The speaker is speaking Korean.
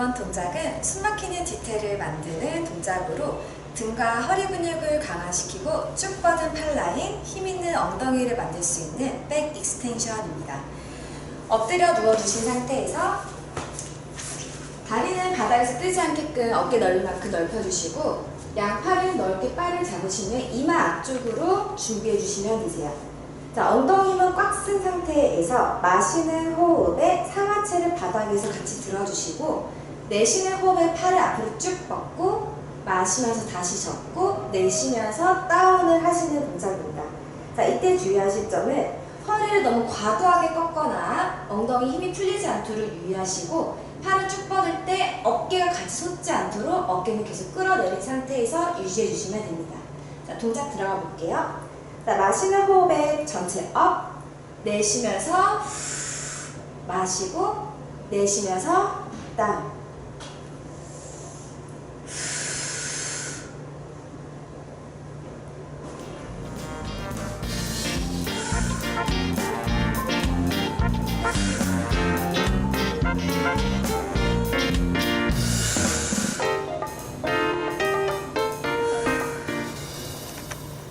이번 동작은 숨막히는 뒤태를 만드는 동작으로 등과 허리 근육을 강화시키고 쭉 뻗은 팔 라인, 힘 있는 엉덩이를 만들 수 있는 백 익스텐션입니다. 엎드려 누워주신 상태에서 다리는 바닥에서 뜨지 않게끔 어깨 넓은 만큼 넓혀주시고 양팔은 넓게 바를 잡으시면 이마 앞쪽으로 준비해 주시면 되세요. 자, 엉덩이 힘은 꽉쓴 상태에서 마시는 호흡에 상하체를 바닥에서 같이 들어주시고 내쉬는 호흡에 팔을 앞으로 쭉 뻗고 마시면서 다시 접고 내쉬면서 다운을 하시는 동작입니다. 자, 이때 주의하실 점은 허리를 너무 과도하게 꺾거나 엉덩이 힘이 풀리지 않도록 유의하시고 팔을 쭉 뻗을 때 어깨가 같이 솟지 않도록 어깨는 계속 끌어내린 상태에서 유지해 주시면 됩니다. 자, 동작 들어가 볼게요. 자, 마시는 호흡에 전체 업, 내쉬면서 마시고 내쉬면서 다운.